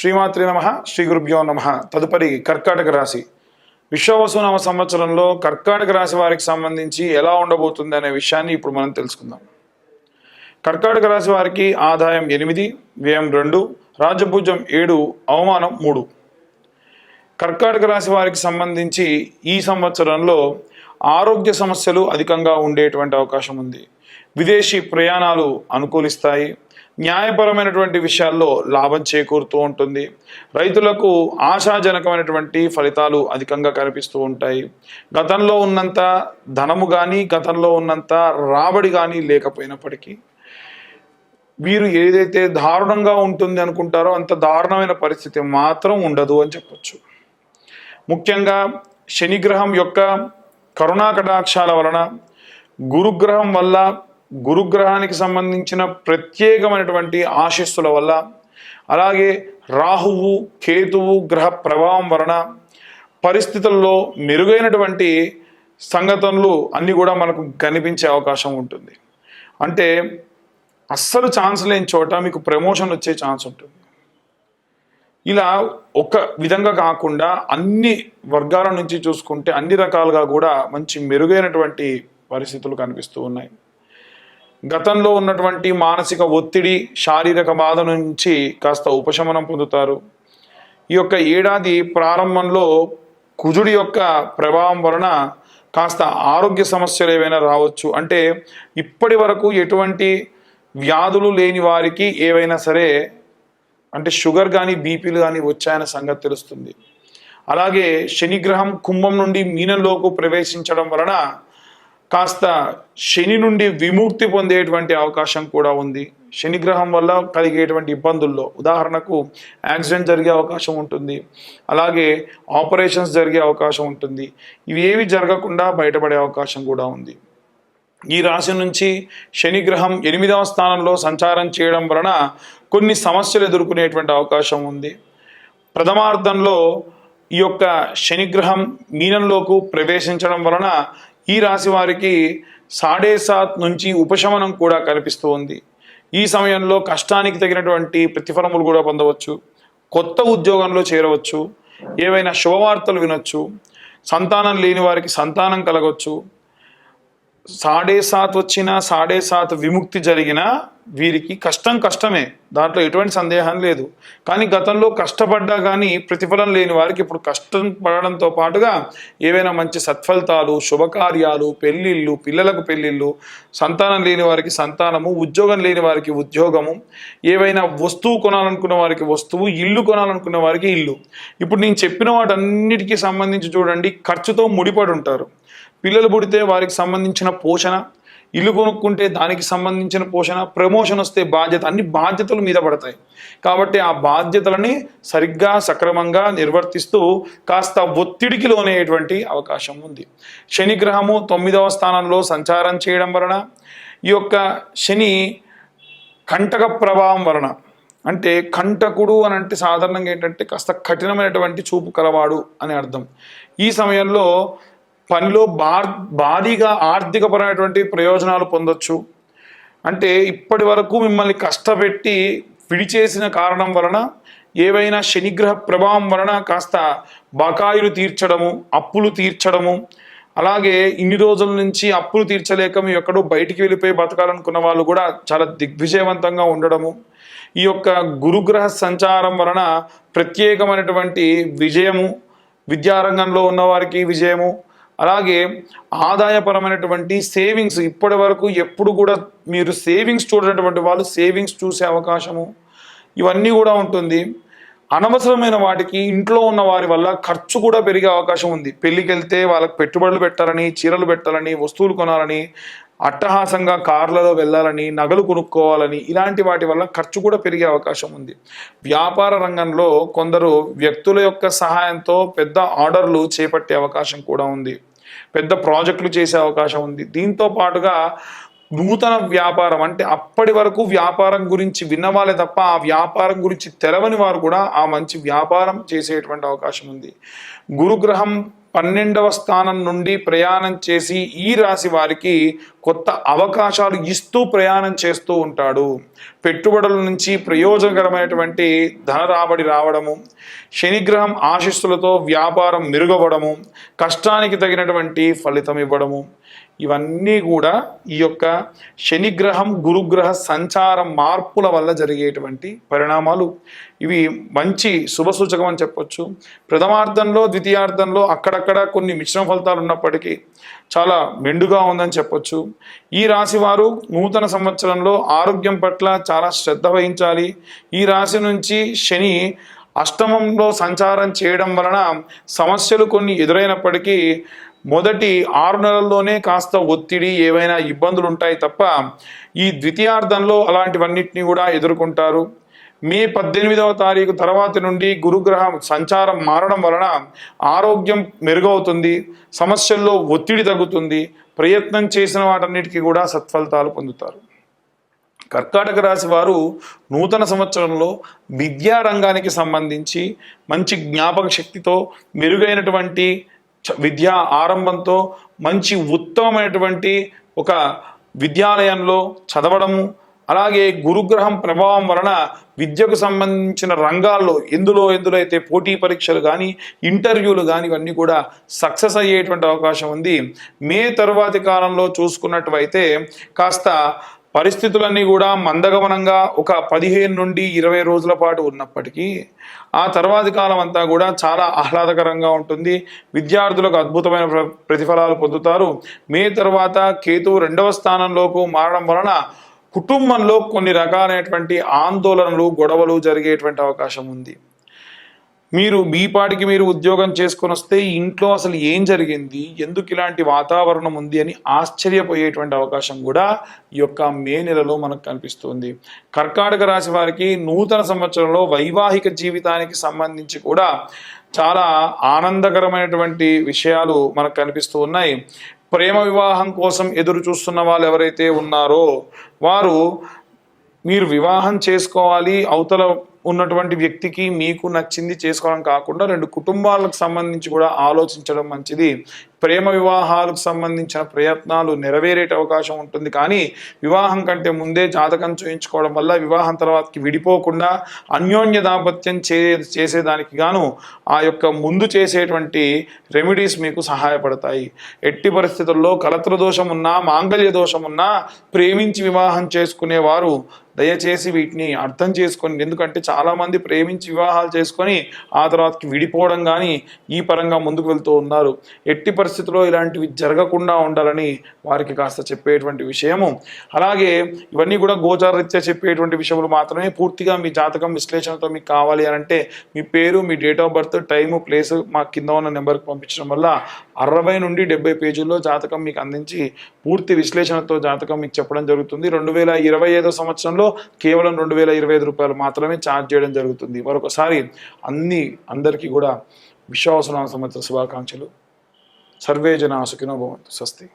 శ్రీమాత్రి నమ శ్రీ గురుభ్యో నమ. తదుపరి కర్కాటక రాశి. విశ్వవసునామ సంవత్సరంలో కర్కాటక రాశి వారికి సంబంధించి ఎలా ఉండబోతుంది అనే విషయాన్ని ఇప్పుడు మనం తెలుసుకుందాం. కర్కాటక రాశి వారికి ఆదాయం ఎనిమిది వ్యయం రెండు రాజభుజం ఏడు అవమానం మూడు. కర్కాటక రాశి వారికి సంబంధించి ఈ సంవత్సరంలో ఆరోగ్య సమస్యలు అధికంగా ఉండేటువంటి అవకాశం ఉంది. విదేశీ ప్రయాణాలు అనుకూలిస్తాయి. న్యాయపరమైనటువంటి విషయాల్లో లాభం చేకూరుతూ ఉంటుంది. రైతులకు ఆశాజనకమైనటువంటి ఫలితాలు అధికంగా కనిపిస్తూ ఉంటాయి. గతంలో ఉన్నంత ధనము కానీ గతంలో ఉన్నంత రాబడి కానీ లేకపోయినప్పటికీ వీరు ఏదైతే దారుణంగా ఉంటుంది అనుకుంటారో అంత దారుణమైన పరిస్థితి మాత్రం ఉండదు అని చెప్పొచ్చు. ముఖ్యంగా శనిగ్రహం యొక్క కరుణా కటాక్షాల వలన గురుగ్రహం వల్ల గురుగ్రహానికి సంబంధించిన ప్రత్యేకమైనటువంటి ఆశస్సుల వల్ల అలాగే రాహువు కేతువు గ్రహ ప్రభావం వలన పరిస్థితుల్లో మెరుగైనటువంటి సంఘటనలు అన్నీ కూడా మనకు కనిపించే అవకాశం ఉంటుంది. అంటే అస్సలు ఛాన్స్ లేని చోట మీకు ప్రమోషన్ వచ్చే ఛాన్స్ ఉంటుంది. ఇలా ఒక విధంగా కాకుండా అన్ని వర్గాల నుంచి చూసుకుంటే అన్ని రకాలుగా కూడా మంచి మెరుగైనటువంటి పరిస్థితులు కనిపిస్తూ ఉన్నాయి. గతంలో ఉన్నటువంటి మానసిక ఒత్తిడి శారీరక బాధ నుంచి కాస్త ఉపశమనం పొందుతారు. ఈ యొక్క ఏడాది ప్రారంభంలో కుజుడి యొక్క ప్రభావం వలన కాస్త ఆరోగ్య సమస్యలు ఏవైనా రావచ్చు. అంటే ఇప్పటి వరకు ఎటువంటి వ్యాధులు లేని వారికి ఏవైనా సరే అంటే షుగర్ కానీ బీపీలు కానీ వచ్చాయన్న సంగతి తెలుస్తుంది. అలాగే శనిగ్రహం కుంభం నుండి మీనంలోకి ప్రవేశించడం వలన కాస్త శని నుండి విముక్తి పొందేటువంటి అవకాశం కూడా ఉంది. శనిగ్రహం వల్ల కలిగేటువంటి ఇబ్బందుల్లో ఉదాహరణకు యాక్సిడెంట్ జరిగే అవకాశం ఉంటుంది. అలాగే ఆపరేషన్స్ జరిగే అవకాశం ఉంటుంది. ఇవి ఏవి జరగకుండా బయటపడే అవకాశం కూడా ఉంది. ఈ రాశి నుంచి శనిగ్రహం ఎనిమిదవ స్థానంలో సంచారం చేయడం వలన కొన్ని సమస్యలు ఎదుర్కొనేటువంటి అవకాశం ఉంది. ప్రథమార్థంలో ఈ యొక్క శనిగ్రహం మీనంలోకి ప్రవేశించడం వలన ఈ రాశి వారికి సాడే సాత్ నుంచి ఉపశమనం కూడా కనిపిస్తూ ఉంది. ఈ సమయంలో కష్టానికి తగినటువంటి ప్రతిఫలములు కూడా పొందవచ్చు. కొత్త ఉద్యోగంలో చేరవచ్చు. ఏవైనా శుభవార్తలు వినొచ్చు. సంతానం లేని వారికి సంతానం కలగవచ్చు సాడే సాత్ వచ్చినా సాడే సాత్ విముక్తి జరిగినా వీరికి కష్టం కష్టమే. దాంట్లో ఎటువంటి సందేహం లేదు. కానీ గతంలో కష్టపడ్డా కానీ ప్రతిఫలం లేని వారికి ఇప్పుడు కష్టం పడడంతో పాటుగా ఏవైనా మంచి సత్ఫలితాలు శుభకార్యాలు పెళ్ళిళ్ళు పిల్లలకు పెళ్ళిళ్ళు సంతానం లేని వారికి సంతానము ఉద్యోగం లేని వారికి ఉద్యోగము ఏవైనా వస్తువు కొనాలనుకున్న వారికి వస్తువు ఇల్లు కొనాలనుకున్న వారికి ఇల్లు. ఇప్పుడు నేను చెప్పిన వాటన్నిటికీ సంబంధించి చూడండి ఖర్చుతో ముడిపడి ఉంటారు పిల్లలు పుడితే వారికి సంబంధించిన పోషణ ఇల్లు కొనుక్కుంటే దానికి సంబంధించిన పోషణ ప్రమోషన్ వస్తే బాధ్యత అన్ని బాధ్యతలు మీద పడతాయి. కాబట్టి ఆ బాధ్యతలని సరిగ్గా సక్రమంగా నిర్వర్తిస్తూ కాస్త ఒత్తిడికి లోనేటువంటి అవకాశం ఉంది. శనిగ్రహము తొమ్మిదవ స్థానంలో సంచారం చేయడం వలన ఈ యొక్క శని కంటక ప్రభావం వలన అంటే కంటకుడు అని అంటే సాధారణంగా ఏంటంటే కాస్త కఠినమైనటువంటి చూపు కలవాడు అని అర్థం. ఈ సమయంలో పనిలో బా భారీగా ఆర్థికపరమైనటువంటి ప్రయోజనాలు పొందొచ్చు. అంటే ఇప్పటి వరకు మిమ్మల్ని కష్టపెట్టి విడిచేసిన కారణం వలన ఏవైనా శనిగ్రహ ప్రభావం వలన కాస్త బకాయిలు తీర్చడము అప్పులు తీర్చడము అలాగే ఇన్ని రోజుల నుంచి అప్పులు తీర్చలేక మీ ఎక్కడో బయటికి వెళ్ళిపోయి బతకాలనుకున్న వాళ్ళు కూడా చాలా దిగ్విజయవంతంగా ఉండడము ఈ యొక్క గురుగ్రహ సంచారం వలన ప్రత్యేకమైనటువంటి విజయము విద్యారంగంలో ఉన్నవారికి విజయము అలాగే ఆదాయపరమైనటువంటి సేవింగ్స్ ఇప్పటి వరకు ఎప్పుడు కూడా మీరు సేవింగ్స్ చూడనటువంటి వాళ్ళు సేవింగ్స్ చూసే అవకాశము ఇవన్నీ కూడా ఉంటుంది. అనవసరమైన వాటికి ఇంట్లో ఉన్న వారి వల్ల ఖర్చు కూడా పెరిగే అవకాశం ఉంది. పెళ్ళికి వెళ్తే వాళ్ళకి పెట్టుబడులు పెట్టాలని చీరలు పెట్టాలని వస్తువులు కొనాలని అట్టహాసంగా కార్లలో వెళ్ళాలని నగలు కొనుక్కోవాలని ఇలాంటి వాటి వల్ల ఖర్చు కూడా పెరిగే అవకాశం ఉంది. వ్యాపార రంగంలో కొందరు వ్యక్తుల యొక్క సహాయంతో పెద్ద ఆర్డర్లు చేపట్టే అవకాశం కూడా ఉంది. పెద్ద ప్రాజెక్టులు చేసే అవకాశం ఉంది. దీంతో పాటుగా నూతన వ్యాపారం అంటే అప్పటి వరకు వ్యాపారం గురించి విన్నవాళ్ళే తప్ప ఆ వ్యాపారం గురించి తెలవని వారు కూడా ఆ మంచి వ్యాపారం చేసేటువంటి అవకాశం ఉంది. గురుగ్రహం పన్నెండవ స్థానం నుండి ప్రయాణం చేసి ఈ రాశి వారికి కొత్త అవకాశాలు ఇస్తూ ప్రయాణం చేస్తూ ఉంటాడు. పెట్టుబడుల నుంచి ప్రయోజనకరమైనటువంటి ధన రాబడి రావడము శనిగ్రహం ఆశీస్సులతో వ్యాపారం మెరుగవడము కష్టానికి తగినటువంటి ఫలితం ఇవ్వడము ఇవన్నీ కూడా ఈ యొక్క శనిగ్రహం గురుగ్రహ సంచారం మార్పుల వల్ల జరిగేటువంటి పరిణామాలు. ఇవి మంచి శుభసూచకం అని చెప్పొచ్చు. ప్రథమార్థంలో ద్వితీయార్థంలో అక్కడక్కడ కొన్ని మిశ్రమ ఫలితాలు ఉన్నప్పటికీ చాలా మెండుగా ఉందని చెప్పొచ్చు. ఈ రాశి వారు నూతన సంవత్సరంలో ఆరోగ్యం పట్ల చాలా శ్రద్ధ వహించాలి. ఈ రాశి నుంచి శని అష్టమంలో సంచారం చేయడం వలన సమస్యలు కొన్ని ఎదురైనప్పటికీ మొదటి ఆరు నెలల్లోనే కాస్త ఒత్తిడి ఏవైనా ఇబ్బందులు ఉంటాయి తప్ప ఈ ద్వితీయార్థంలో అలాంటివన్నిటిని కూడా ఎదుర్కొంటారు. మే పద్దెనిమిదవ తారీఖు తర్వాత నుండి గురుగ్రహం సంచారం మారడం వలన ఆరోగ్యం మెరుగవుతుంది సమస్యల్లో ఒత్తిడి తగ్గుతుంది ప్రయత్నం చేసిన వాటన్నిటికీ కూడా సత్ఫలితాలు పొందుతారు. కర్కాటక రాశి వారు నూతన సంవత్సరంలో విద్యా రంగానికి సంబంధించి మంచి జ్ఞాపక శక్తితో మెరుగైనటువంటి విద్యా ఆరంభంతో మంచి ఉత్తమమైనటువంటి ఒక విద్యాలయంలో చదవడము అలాగే గురుగ్రహం ప్రభావం వలన విద్యకు సంబంధించిన రంగాల్లో ఎందులో ఎందులో అయితే పోటీ పరీక్షలు కానీ ఇంటర్వ్యూలు కానీ ఇవన్నీ కూడా సక్సెస్ అయ్యేటువంటి అవకాశం ఉంది. మే తరువాతి కాలంలో చూసుకున్నట్టువైతే కాస్త పరిస్థితులన్నీ కూడా మందగమనంగా ఒక పదిహేను నుండి ఇరవై రోజుల పాటు ఉన్నప్పటికీ ఆ తర్వాతి కాలం అంతా కూడా చాలా ఆహ్లాదకరంగా ఉంటుంది. విద్యార్థులకు అద్భుతమైన ప్ర- ప్రతిఫలాలు పొందుతారు. మే తర్వాత కేతు రెండవ స్థానంలోకి మారడం వలన కుటుంబంలో కొన్ని రకాలైనటువంటి ఆందోళనలు గొడవలు జరిగేటువంటి అవకాశం ఉంది. మీరు మీ పాటికి మీరు ఉద్యోగం చేసుకొని వస్తే ఇంట్లో అసలు ఏం జరిగింది? ఎందుకు ఇలాంటి వాతావరణం ఉంది అని ఆశ్చర్యపోయేటువంటి అవకాశం కూడా ఈ యొక్క మే నెలలో మనకు కనిపిస్తుంది. కర్కాటక రాశి వారికి నూతన సంవత్సరంలో వైవాహిక జీవితానికి సంబంధించి కూడా చాలా ఆనందకరమైనటువంటి విషయాలు మనకు కనిపిస్తూ ఉన్నాయి. ప్రేమ వివాహం కోసం ఎదురు చూస్తున్న వాళ్ళు ఎవరైతే ఉన్నారో వారు మీరు వివాహం చేసుకోవాలి అవతల ఉన్నటువంటి వ్యక్తికి మీకు నచ్చింది చేసుకోవడం కాకుండా రెండు కుటుంబాలకు సంబంధించి కూడా ఆలోచించడం మంచిది. ప్రేమ వివాహాలకు సంబంధించిన ప్రయత్నాలు నెరవేరే అవకాశం ఉంటుంది. కానీ వివాహం కంటే ముందే జాతకం చూయించుకోవడం వల్ల వివాహం తర్వాతకి విడిపోకుండా అన్యోన్య దాంపత్యం చే చేసేదానికి గాను ఆ యొక్క ముందు చేసేటువంటి రెమెడీస్ మీకు సహాయపడతాయి. ఎట్టి పరిస్థితుల్లో కలత్ర దోషం ఉన్నా మాంగళ్య దోషం ఉన్నా ప్రేమించి వివాహం చేసుకునేవారు దయచేసి వీటిని అర్థం చేసుకొని ఎందుకంటే చాలామంది ప్రేమించి వివాహాలు చేసుకొని ఆ తర్వాతకి విడిపోవడం కానీ ఈ పరంగా ముందుకు వెళ్తూ ఉన్నారు. ఎట్టి పరిస్థితుల్లో ఇలాంటివి జరగకుండా ఉండాలని వారికి కాస్త చెప్పేటువంటి విషయము. అలాగే ఇవన్నీ కూడా గోచారరీత్యా చెప్పేటువంటి విషయములు మాత్రమే పూర్తిగా మీ జాతకం విశ్లేషణతో మీకు కావాలి అని అంటే మీ పేరు మీ date of birth time place మా కింద ఉన్న నెంబర్కి పంపించడం వల్ల అరవై నుండి డెబ్బై పేజీల్లో జాతకం మీకు అందించి పూర్తి విశ్లేషణతో జాతకం మీకు చెప్పడం జరుగుతుంది. రెండు వేల ఇరవై ఐదో సంవత్సరంలో కేవలం రెండు వేల ఇరవై ఐదు రూపాయలు మాత్రమే ఛార్జ్ చేయడం జరుగుతుంది. మరొకసారి అన్ని అందరికీ కూడా విశ్వాసనామ సంవత్సర శుభాకాంక్షలు. సర్వే జనా సుఖినో భవంతు. స్వస్తి.